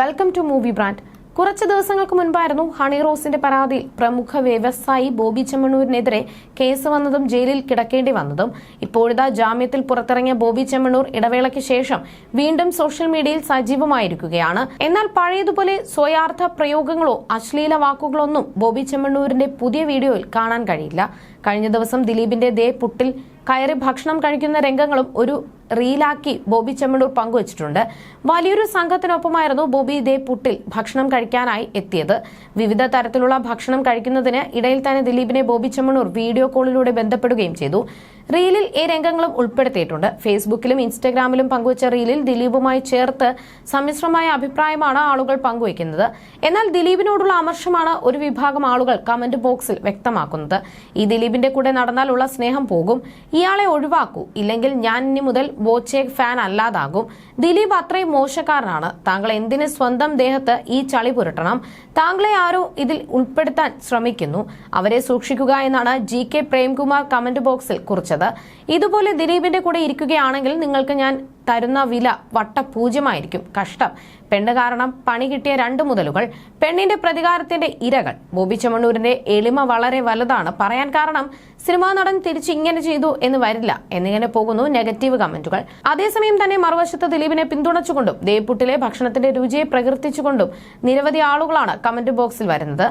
Welcome to movie brand കുറച്ച് ദിവസങ്ങൾക്ക് മുൻപായിരുന്നു honey റോസിന്റെ പരാതിയിൽ പ്രമുഖ വ്യവസായി ബോബി ചെമ്മണൂരിനെതിരെ കേസ് വന്നതും ജയിലിൽ കിടക്കേണ്ടി വന്നതും. ഇപ്പോഴിതാ ജാമ്യത്തിൽ പുറത്തിറങ്ങിയ ബോബി ചെമ്മണൂർ ഇടവേളയ്ക്ക് ശേഷം വീണ്ടും സോഷ്യൽ മീഡിയയിൽ സജീവമായിരിക്കുകയാണ്. എന്നാൽ പഴയതുപോലെ സ്വയാർത്ഥ പ്രയോഗങ്ങളോ അശ്ലീല വാക്കുകളോ ഒന്നും ബോബി ചെമ്മണൂരിന്റെ പുതിയ വീഡിയോയിൽ കാണാൻ കഴിയില്ല. കഴിഞ്ഞ ദിവസം ദിലീപിന്റെ ദേ പുട്ടിൽ കയറി ഭക്ഷണം കഴിക്കുന്ന രംഗങ്ങളും ഒരു റീലാക്കി ബോബി ചെമ്മണൂർ പങ്കുവച്ചിട്ടുണ്ട്. വലിയൊരു സംഘത്തിനൊപ്പമായിരുന്നു ബോബി ദേ പുട്ടിൽ ഭക്ഷണം കഴിക്കാനായി എത്തിയത്. വിവിധ തരത്തിലുള്ള ഭക്ഷണം കഴിക്കുന്നതിന് ഇടയിൽ തന്നെ ദിലീപിനെ ബോബി ചെമ്മണൂർ വീഡിയോ കോളിലൂടെ ബന്ധപ്പെടുകയും ചെയ്തു. റീലിൽ ഈ രംഗങ്ങളും ഉൾപ്പെടുത്തിയിട്ടുണ്ട്. ഫേസ്ബുക്കിലും ഇൻസ്റ്റഗ്രാമിലും പങ്കുവച്ച റീലിൽ ദിലീപുമായി ചേർത്ത് സമ്മിശ്രമായ അഭിപ്രായമാണ് ആളുകൾ പങ്കുവയ്ക്കുന്നത്. എന്നാൽ ദിലീപിനോടുള്ള അമർഷമാണ് ഒരു വിഭാഗം ആളുകൾ കമന്റ് ബോക്സിൽ വ്യക്തമാക്കുന്നത്. ഈ ദിലീപിന്റെ കൂടെ നടന്നാലുള്ള സ്നേഹം പോകും. ഇയാളെ ഒഴിവാക്കൂ. ഇല്ലെങ്കിൽ ഞാൻ ഇനി മുതൽ ബോച്ചെ ഫാൻ അല്ലാതാകും. ദിലീപ് അത്രയും മോശക്കാരനാണ്. താങ്കൾ എന്തിന് സ്വന്തം ദേഹത്ത് ഈ ചളി പുരട്ടണം? താങ്കളെ ആരോ ഇതിൽ ഉൾപ്പെടുത്താൻ ശ്രമിക്കുന്നു. അവരെ സൂക്ഷിക്കുക എന്നാണ് ജി കെ പ്രേംകുമാർ കമന്റ് ബോക്സിൽ കുറിച്ചത്. ഇതുപോലെ ദിലീപിന്റെ കൂടെ ഇരിക്കുകയാണെങ്കിൽ നിങ്ങൾക്ക് ഞാൻ തരുന്ന വില വട്ടപൂജ്യമായിരിക്കും. കഷ്ടം. പെണ്ണ് കാരണം പണി കിട്ടിയ രണ്ട് മുതലുകൾ പെണ്ണിന്റെ പ്രതികാരത്തിന്റെ ഇരകൾ. ബോബി ചമണ്ണൂരിന്റെ എളിമ വളരെ വലുതാണ്. പറയാൻ കാരണം സിനിമാ നടൻ തിരിച്ച് ഇങ്ങനെ ചെയ്തു എന്ന് വരില്ല. എന്നിങ്ങനെ പോകുന്നു നെഗറ്റീവ് കമന്റുകൾ. അതേസമയം തന്നെ മറുവശത്ത് ദിലീപിനെ പിന്തുണച്ചുകൊണ്ടും ദേപ്പുട്ടിലെ ഭക്ഷണത്തിന്റെ രുചിയെ പ്രകീർത്തിച്ചുകൊണ്ടും നിരവധി ആളുകളാണ് കമന്റ് ബോക്സിൽ വരുന്നത്.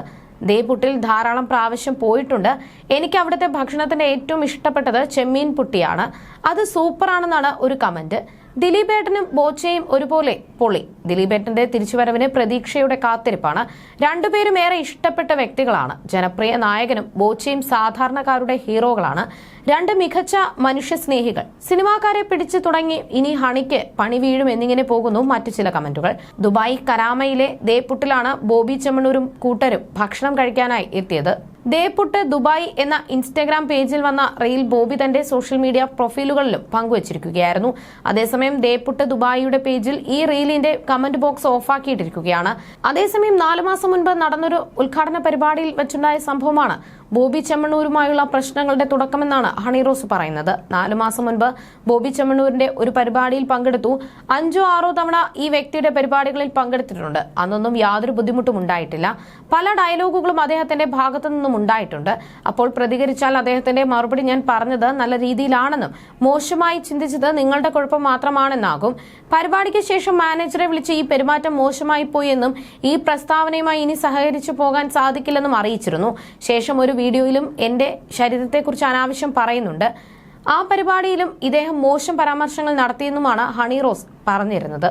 ദേപുട്ടിൽ ധാരാളം പ്രാവശ്യം പോയിട്ടുണ്ട്. എനിക്ക് അവിടുത്തെ ഭക്ഷണത്തിന്റെ ഏറ്റവും ഇഷ്ടപ്പെട്ടത് ചെമ്മീൻ പുട്ടിയാണ് അത് സൂപ്പറാണെന്നാണ് ഒരു കമന്റ്. ദിലീപേട്ടനും ബോച്ചയും ഒരുപോലെ പൊളി. ദിലീപേട്ടന്റെ തിരിച്ചുവരവിന് പ്രതീക്ഷയുടെ കാത്തിരിപ്പാണ്. രണ്ടുപേരും ഏറെ ഇഷ്ടപ്പെട്ട വ്യക്തികളാണ്. ജനപ്രിയ നായകനും ബോച്ചയും സാധാരണക്കാരുടെ ഹീറോകളാണ്. രണ്ട് മികച്ച മനുഷ്യസ്നേഹികൾ. സിനിമാക്കാരെ പിടിച്ചു തുടങ്ങി ഇനി ഹണിക്ക് പണി വീഴും എന്നിങ്ങനെ പോകുന്നു മറ്റു ചില കമന്റുകൾ. ദുബായ് കരാമയിലെ ദേപ്പുട്ടിലാണ് ബോബി ചെമ്മണൂരും കൂട്ടരും ഭക്ഷണം കഴിക്കാനായി എത്തിയത്. ദേപ്പുട്ട് ദുബായ് എന്ന ഇൻസ്റ്റഗ്രാം പേജിൽ വന്ന റീൽ ബോബി തന്റെ സോഷ്യൽ മീഡിയ പ്രൊഫൈലുകളിലും പങ്കുവച്ചിരിക്കുകയായിരുന്നു. അതേസമയം ദേപുട്ട് ദുബായിയുടെ പേജിൽ ഈ റീലിന്റെ കമന്റ് ബോക്സ് ഓഫാക്കിയിട്ടിരിക്കുകയാണ്. അതേസമയം നാലു മാസം മുൻപ് നടന്നൊരു ഉദ്ഘാടന പരിപാടിയിൽ വെച്ചുണ്ടായ സംഭവമാണ് ബോബി ചെമ്മണ്ണൂരുമായുള്ള പ്രശ്നങ്ങളുടെ തുടക്കമെന്നാണ് ഹണിറോസ് പറയുന്നത്. നാലു മാസം മുൻപ് ബോബി ചെമ്മണ്ണൂരിന്റെ ഒരു പരിപാടിയിൽ പങ്കെടുത്തു. അഞ്ചോ ആറോ തവണ ഈ വ്യക്തിയുടെ പരിപാടികളിൽ പങ്കെടുത്തിട്ടുണ്ട്. അന്നൊന്നും യാതൊരു ബുദ്ധിമുട്ടും ഉണ്ടായിട്ടില്ല. പല ഡയലോഗുകളും അദ്ദേഹത്തിന്റെ ഭാഗത്തു നിന്നും ഉണ്ടായിട്ടുണ്ട്. അപ്പോൾ പ്രതികരിച്ചാൽ അദ്ദേഹത്തിന്റെ മറുപടി ഞാൻ പറഞ്ഞത് നല്ല രീതിയിലാണെന്നും മോശമായി ചിന്തിച്ചത് നിങ്ങളുടെ കുഴപ്പം മാത്രമാണെന്നാകും. പരിപാടിക്ക് ശേഷം മാനേജറെ വിളിച്ച് ഈ പെരുമാറ്റം മോശമായി പോയെന്നും ഈ പ്രസ്താവനയുമായി ഇനി സഹകരിച്ചു പോകാൻ സാധിക്കില്ലെന്നും അറിയിച്ചിരുന്നു. ശേഷം ഒരു വീഡിയോയിലും എന്റെ ശരീരത്തെക്കുറിച്ച് അനാവശ്യം പറയുന്നുണ്ട്. ആ പരിപാടിയിലും ഇദ്ദേഹം മോശം പരാമർശങ്ങൾ നടത്തിയെന്നുമാണ് ഹണി റോസ് പറഞ്ഞിരുന്നത്.